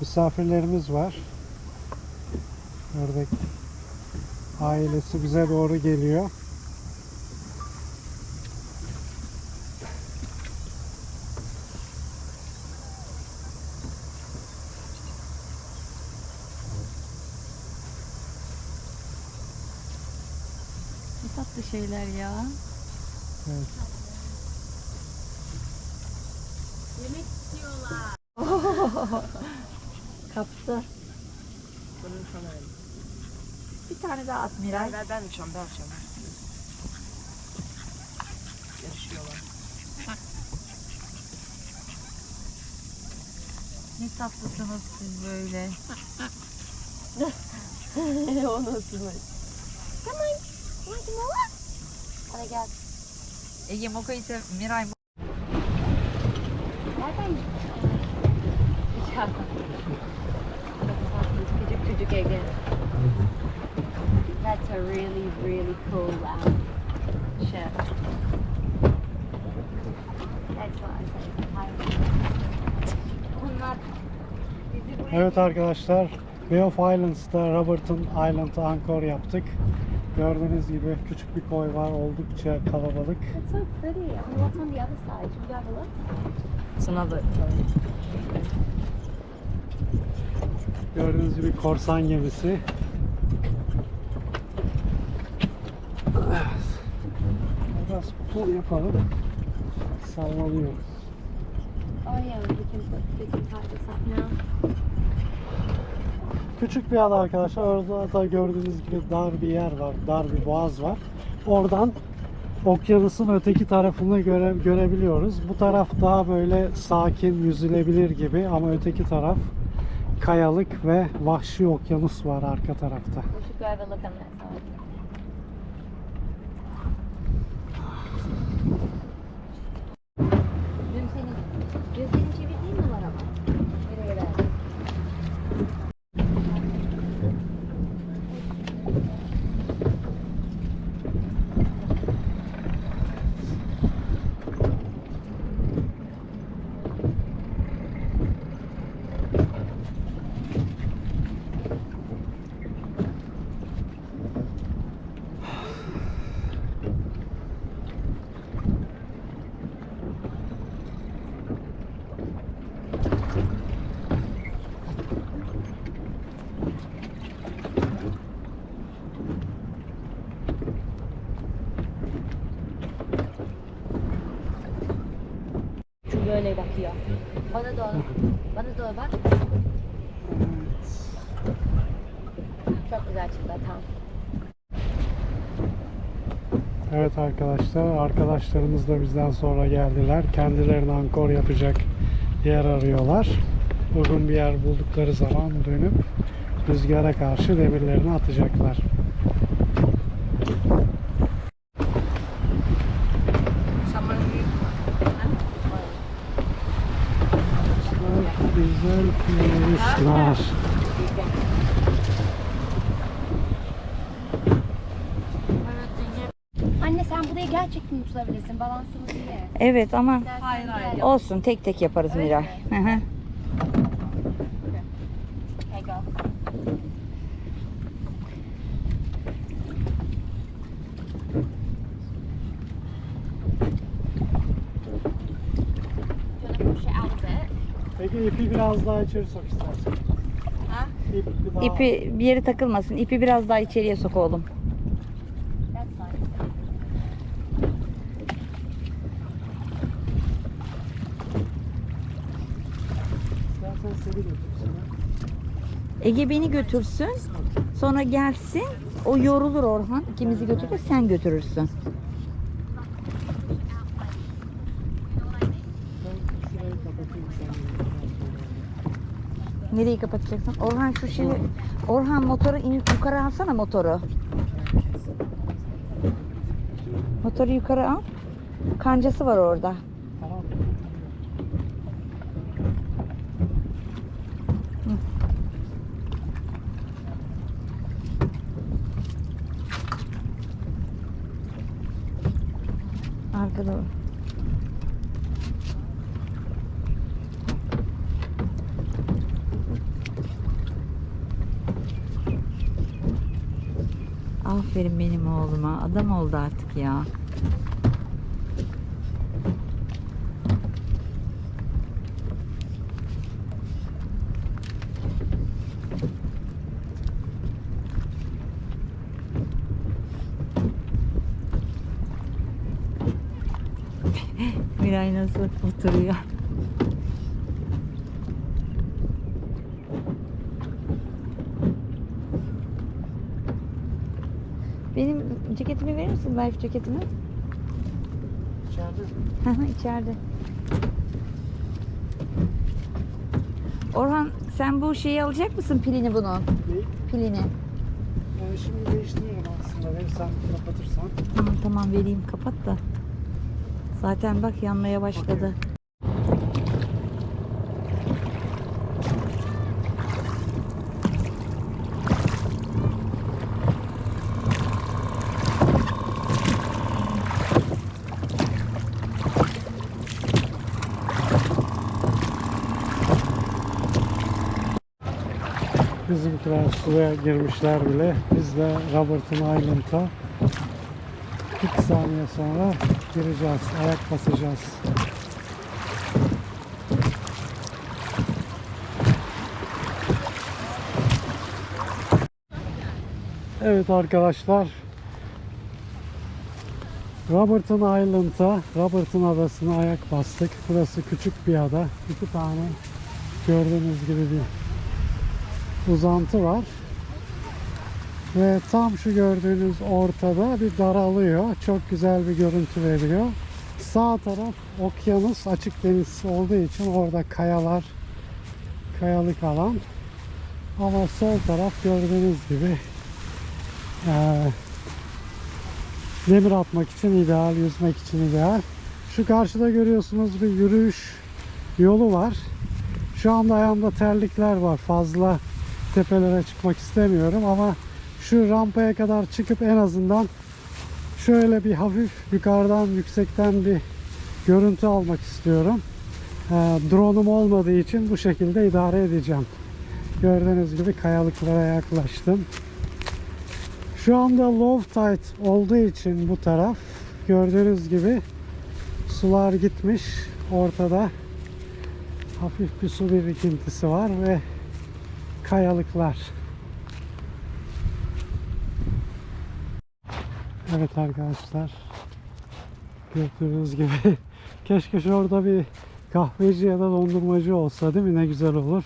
misafirlerimiz var. Ördek ailesi bize doğru geliyor. Ne tatlı şeyler ya. Evet. Kaptı. Bunun sana. Bir tane daha at Miray. Ver ben uçacağım ben uçacağım. Yarışıyorlar. Ne tatlısınız siz böyle. o nasıl? Want some more? Hadi gel. Ege Moko'yu sev... Miray Nereden? Ya. Çocuk Ege. That's a really really cool um, shirt. That's what I say. Bunlar bizi buraya Evet arkadaşlar, Bay of Islands'ta Robertson Island'a ankor yaptık. Gördüğünüz gibi küçük bir koy var, oldukça kalabalık. It's so pretty. I mean, what's on the other side? Should we have a look? Sana da Gördüğünüz gibi korsan gemisi. Evet. Biraz pul yapalım. Sallanıyor. Oh yeah, we can put we can tie this up now. Küçük bir ada arkadaşlar. Orada da gördüğünüz gibi dar bir yer var. Dar bir boğaz var. Oradan okyanusun öteki tarafını göre, görebiliyoruz. Bu taraf daha böyle sakin, yüzülebilir gibi ama öteki taraf kayalık ve vahşi okyanus var arka tarafta. Dün senin, dün senin çevirdiğin mi var ama? Nereye ver? Şu bakıyor. Bana doğru. Bana doğru bak. Çok güzel çıktı tamam. Evet arkadaşlar, arkadaşlarımız da bizden sonra geldiler. Kendilerine ankor yapacak yer arıyorlar. Uygun bir yer buldukları zaman dönüp rüzgara karşı demirlerini atacaklar. Çok güzel kuşlar. Anne sen burayı gerçekten tutabilirsin. Balansımız iyi. Evet ama Hayır hayır. olsun tek tek yaparız Miray. Hı hı. Biraz daha içeri sok istersen. Ha? İp daha... İpi bir yere takılmasın. İpi biraz daha içeriye sok oğlum. Ege beni götürsün. Sonra gelsin. O yorulur Orhan. İkimizi götürür sen götürürsün. Ben şurayı kapatayım sen. Nereyi kapatacaksın? Orhan şu şeyi... Orhan motoru in, yukarı alsana motoru. Motoru yukarı al. Kancası var orada. Arkada o. Aferin benim oğluma. Adam oldu artık ya. Miray nasıl oturuyor? Benim ceketimi verir misin? Life ceketimi. İçeride hı, İçeride. Orhan sen bu şeyi alacak mısın pilini bunun? neyi? Pilini. Yani şimdi değiştiriyorum aslında. Verirsen kapatırsan. Tamam tamam vereyim kapat da. Zaten bak yanmaya başladı. Bizimkiler suya girmişler bile. Biz de Robert'ın Island'a 40 saniye sonra gireceğiz. Ayak basacağız. Evet arkadaşlar. Robert'ın Island'a, Robert'ın adasına ayak bastık. Burası küçük bir ada. İki tane gördüğünüz gibi bir uzantı var. Ve tam şu gördüğünüz ortada bir daralıyor. Çok güzel bir görüntü veriyor. Sağ taraf okyanus, açık deniz olduğu için orada kayalar, kayalık alan. Ama sol taraf gördüğünüz gibi eee, demir atmak için ideal, yüzmek için ideal. Şu karşıda görüyorsunuz bir yürüyüş yolu var. Şu anda ayağımda terlikler var. Fazla tepelere çıkmak istemiyorum ama şu rampaya kadar çıkıp en azından şöyle bir hafif yukarıdan yüksekten bir görüntü almak istiyorum. Ee, drone'um olmadığı için bu şekilde idare edeceğim. Gördüğünüz gibi kayalıklara yaklaştım. Şu anda low tide olduğu için bu taraf gördüğünüz gibi sular gitmiş. Ortada hafif bir su birikintisi var ve kayalıklar. Evet arkadaşlar. Gördüğünüz gibi keşke şurada bir kahveci ya da dondurmacı olsa değil mi? Ne güzel olur.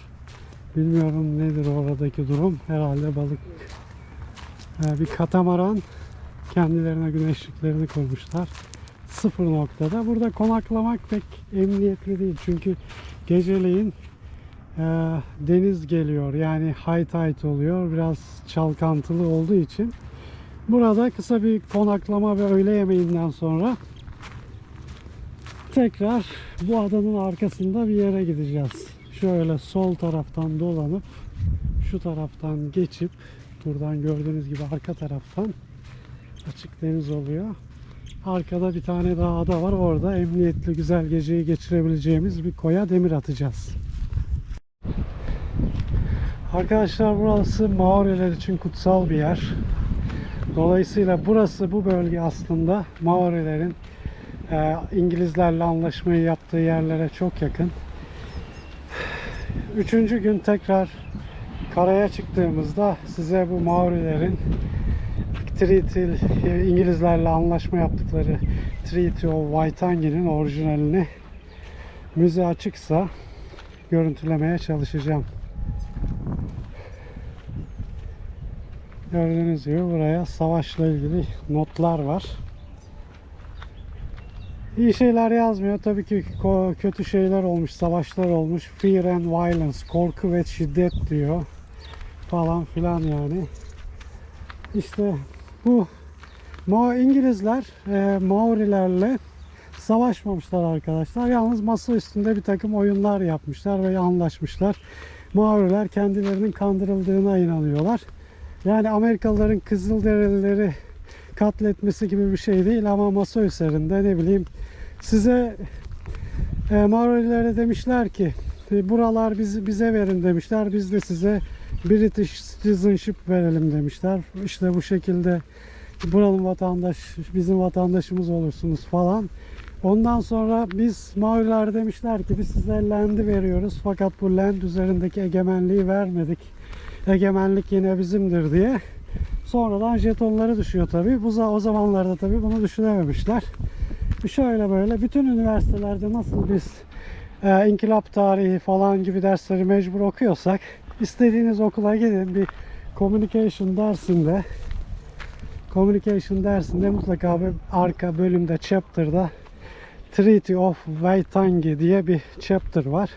Bilmiyorum nedir oradaki durum. Herhalde balık Ee, bir katamaran kendilerine güneşliklerini koymuşlar. Sıfır noktada. Burada konaklamak pek emniyetli değil. Çünkü geceleyin e, deniz geliyor. Yani high tide oluyor. Biraz çalkantılı olduğu için. Burada kısa bir konaklama ve öğle yemeğinden sonra tekrar bu adanın arkasında bir yere gideceğiz. Şöyle sol taraftan dolanıp şu taraftan geçip buradan gördüğünüz gibi arka taraftan açık deniz oluyor. Arkada bir tane daha ada var. Orada emniyetli güzel geceyi geçirebileceğimiz bir koya demir atacağız. Arkadaşlar burası Maoriler için kutsal bir yer. Dolayısıyla burası bu bölge aslında Maorilerin e, İngilizlerle anlaşmayı yaptığı yerlere çok yakın. Üçüncü gün tekrar karaya çıktığımızda size bu Maorilerin Treaty e, İngilizlerle anlaşma yaptıkları Treaty of Waitangi'nin orijinalini müze açıksa görüntülemeye çalışacağım. Gördüğünüz gibi buraya savaşla ilgili notlar var. İyi şeyler yazmıyor. Tabii ki kötü şeyler olmuş, savaşlar olmuş. Fear and violence, korku ve şiddet diyor. Falan filan yani. İşte bu Ma İngilizler e, Maorilerle savaşmamışlar arkadaşlar. Yalnız masa üstünde bir takım oyunlar yapmışlar ve anlaşmışlar. Maoriler kendilerinin kandırıldığına inanıyorlar. Yani Amerikalıların Kızılderilileri katletmesi gibi bir şey değil ama masa üzerinde ne bileyim size e, Maorilere demişler ki "E, buralar bizi, bize verin demişler. Biz de size British citizenship verelim demişler. İşte bu şekilde buranın vatandaş, bizim vatandaşımız olursunuz falan. Ondan sonra biz Maoriler demişler ki biz size land'i veriyoruz fakat bu land üzerindeki egemenliği vermedik. Egemenlik yine bizimdir diye. Sonradan jetonları düşüyor tabi. Bu o zamanlarda tabi bunu düşünememişler. Şöyle böyle bütün üniversitelerde nasıl biz e, inkılap tarihi falan gibi dersleri mecbur okuyorsak istediğiniz okula gidin bir communication dersinde communication dersinde mutlaka bir arka bölümde chapter'da Treaty of Waitangi diye bir chapter var.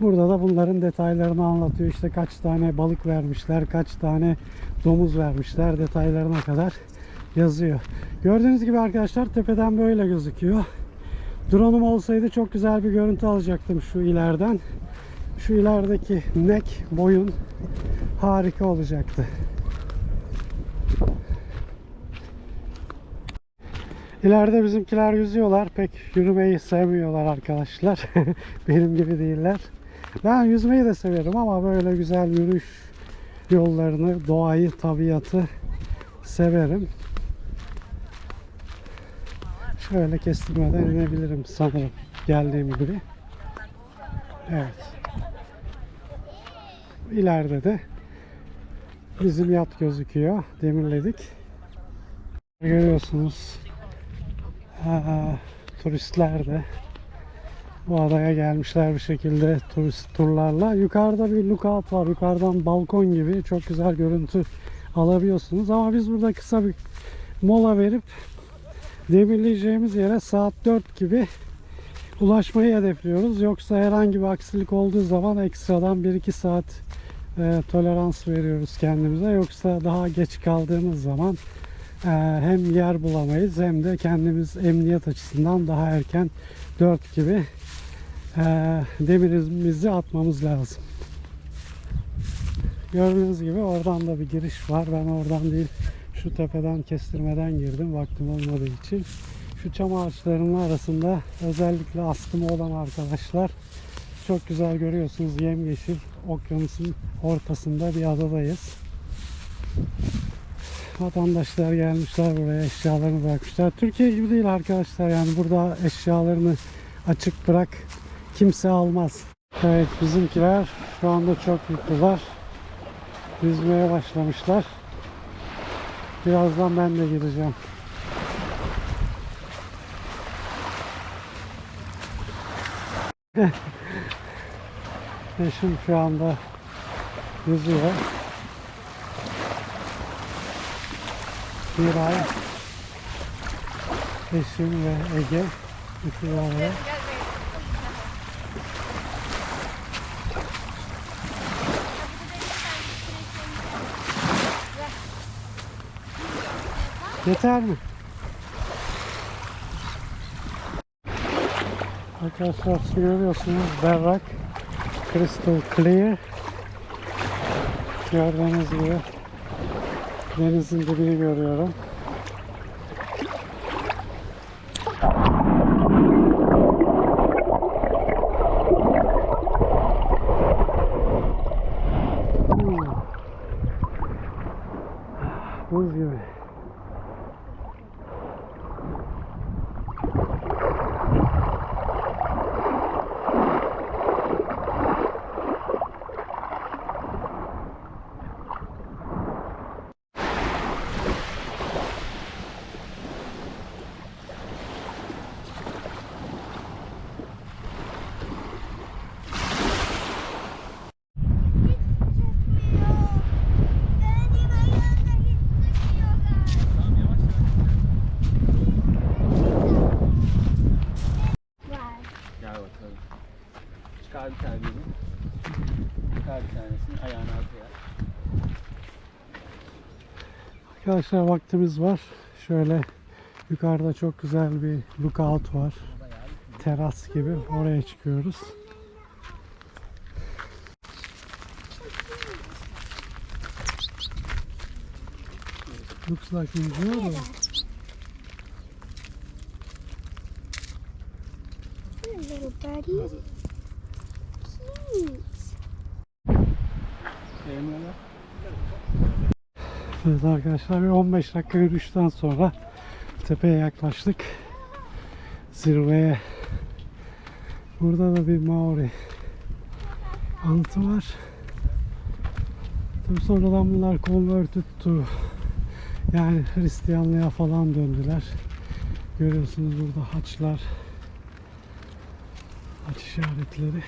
Burada da bunların detaylarını anlatıyor. İşte kaç tane balık vermişler, kaç tane domuz vermişler detaylarına kadar yazıyor. Gördüğünüz gibi arkadaşlar tepeden böyle gözüküyor. Drone'um olsaydı çok güzel bir görüntü alacaktım şu ileriden. Şu ilerideki nek boyun harika olacaktı. İleride bizimkiler yüzüyorlar. Pek yürümeyi sevmiyorlar arkadaşlar. Benim gibi değiller. Ben yüzmeyi de severim ama böyle güzel yürüyüş yollarını, doğayı, tabiatı severim. Şöyle kestirmeden inebilirim sanırım geldiğim gibi. Evet. İleride de bizim yat gözüküyor. Demirledik. Görüyorsunuz. Turistler de bu adaya gelmişler bir şekilde turist turlarla. Yukarıda bir lookout var. Yukarıdan balkon gibi çok güzel görüntü alabiliyorsunuz. Ama biz burada kısa bir mola verip demirleyeceğimiz yere saat 4 gibi ulaşmayı hedefliyoruz. Yoksa herhangi bir aksilik olduğu zaman ekstradan 1-2 saat e, tolerans veriyoruz kendimize. Yoksa daha geç kaldığımız zaman hem yer bulamayız hem de kendimiz emniyet açısından daha erken 4 gibi e, demirimizi atmamız lazım. Gördüğünüz gibi oradan da bir giriş var. Ben oradan değil şu tepeden kestirmeden girdim vaktim olmadığı için. Şu çam ağaçlarının arasında özellikle astımı olan arkadaşlar çok güzel görüyorsunuz yemyeşil okyanusun ortasında bir adadayız. Vatandaşlar gelmişler buraya eşyalarını bırakmışlar. Türkiye gibi değil arkadaşlar yani burada eşyalarını açık bırak kimse almaz. Evet bizimkiler şu anda çok mutlular. Yüzmeye başlamışlar. Birazdan ben de gireceğim. Eşim şu anda yüzüyor. Bir ay eşim ve Ege yavru. Yeter mi? Arkadaşlar su görüyorsunuz berrak, crystal clear. Gördüğünüz gibi denizin dibini görüyorum. Hmm. Buz gibi. Gel bakalım. Çıkar bir tane birini. Çıkar bir tanesini ayağını arkaya. Arkadaşlar vaktimiz var. Şöyle yukarıda çok güzel bir lookout var. Teras gibi. Oraya çıkıyoruz. Looks like enjoyable. Little birdie. Cute. Sevmiyorlar. Evet arkadaşlar bir 15 dakika yürüyüşten sonra tepeye yaklaştık. Zirveye. Burada da bir Maori anıtı var. Tabii sonradan bunlar converted to yani Hristiyanlığa falan döndüler. Görüyorsunuz burada haçlar, haç işaretleri.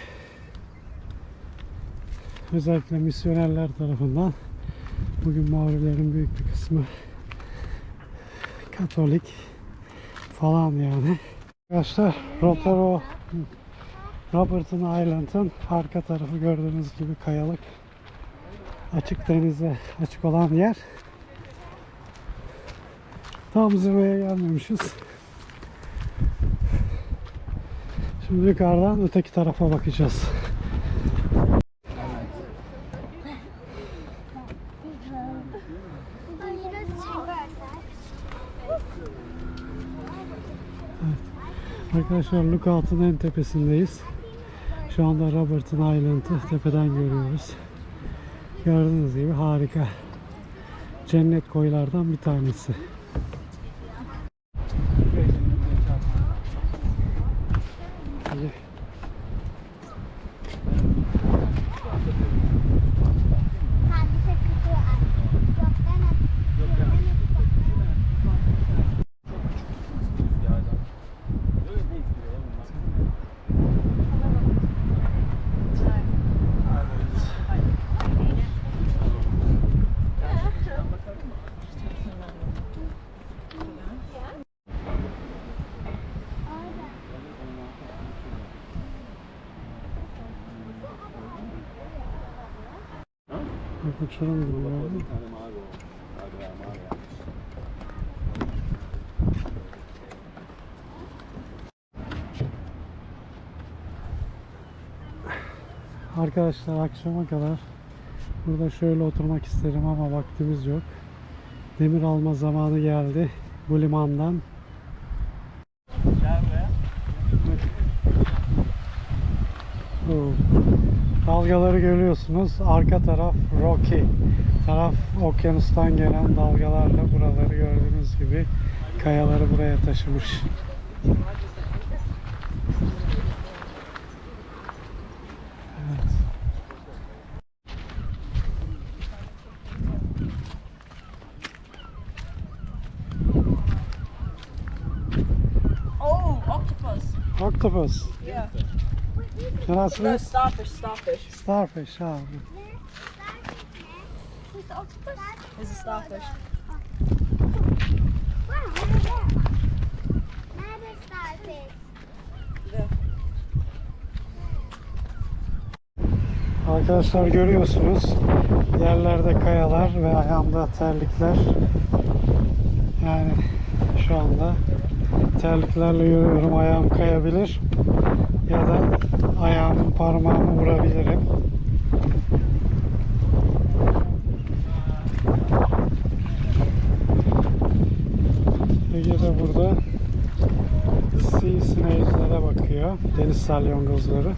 Özellikle misyonerler tarafından bugün Maorilerin büyük bir kısmı Katolik falan yani. Arkadaşlar Rotaro Robertson Island'ın arka tarafı gördüğünüz gibi kayalık açık denize açık olan yer. Tam zirveye gelmemişiz. Şimdi yukarıdan öteki tarafa bakacağız. Arkadaşlar Lookout'un en tepesindeyiz. Şu anda Robertson Island'ı tepeden görüyoruz. Gördüğünüz gibi harika. Cennet koylardan bir tanesi. İyi. Bak uçurum gibi gördün mü? Arkadaşlar akşama kadar burada şöyle oturmak isterim ama vaktimiz yok. Demir alma zamanı geldi bu limandan. Gel buraya. Oo. Dalgaları görüyorsunuz. Arka taraf Rocky. Taraf okyanustan gelen dalgalarla buraları gördüğünüz gibi kayaları buraya taşımış. Evet. Oh, octopus. Octopus. Yeah. No, swim? starfish, starfish. Starfish. Ha. There's a starfish. Arkadaşlar görüyorsunuz yerlerde kayalar ve ayağımda terlikler. Yani şu anda terliklerle yürüyorum. Ayağım kayabilir ya da ayağımın parmağımı vurabilirim. Ege de burada sea snails'lere bakıyor. Deniz salyangozları.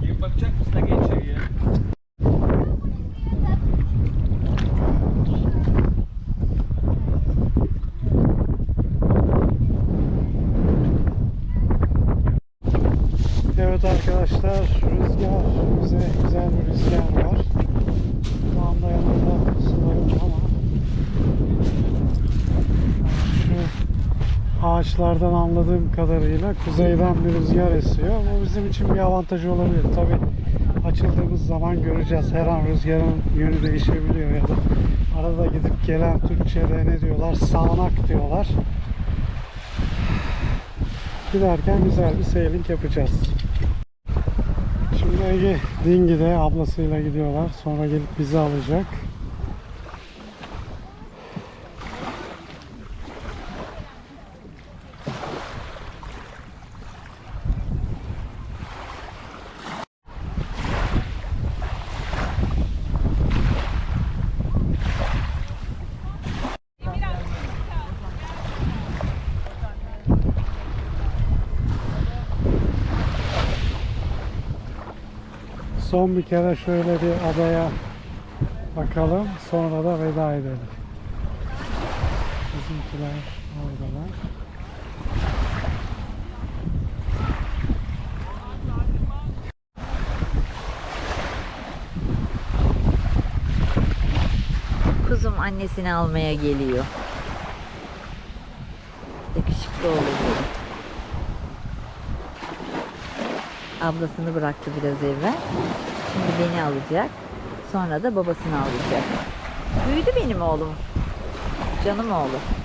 Girip bakacak mısın? Geç içeriye. Evet arkadaşlar rüzgar bize güzel bir rüzgar var. Şu anda yanımda sularım ama şu ağaçlardan anladığım kadarıyla kuzeyden bir rüzgar esiyor. Bu bizim için bir avantajı olabilir. Tabi açıldığımız zaman göreceğiz. Her an rüzgarın yönü değişebiliyor ya da arada gidip gelen Türkçe'de ne diyorlar? Sağanak diyorlar. Giderken güzel bir sailing yapacağız. Ege Dingi'de ablasıyla gidiyorlar. Sonra gelip bizi alacak. Son bir kere şöyle bir adaya bakalım. Sonra da veda edelim. Bizimkiler oradalar. Kuzum annesini almaya geliyor. Yakışıklı oğlum benim. Ablasını bıraktı biraz evvel. Şimdi beni alacak. Sonra da babasını alacak. Büyüdü benim oğlum. Canım oğlum.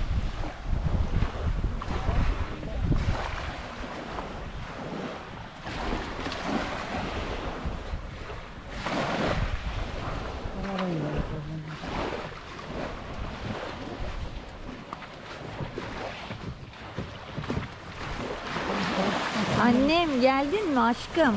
Annem geldin mi aşkım?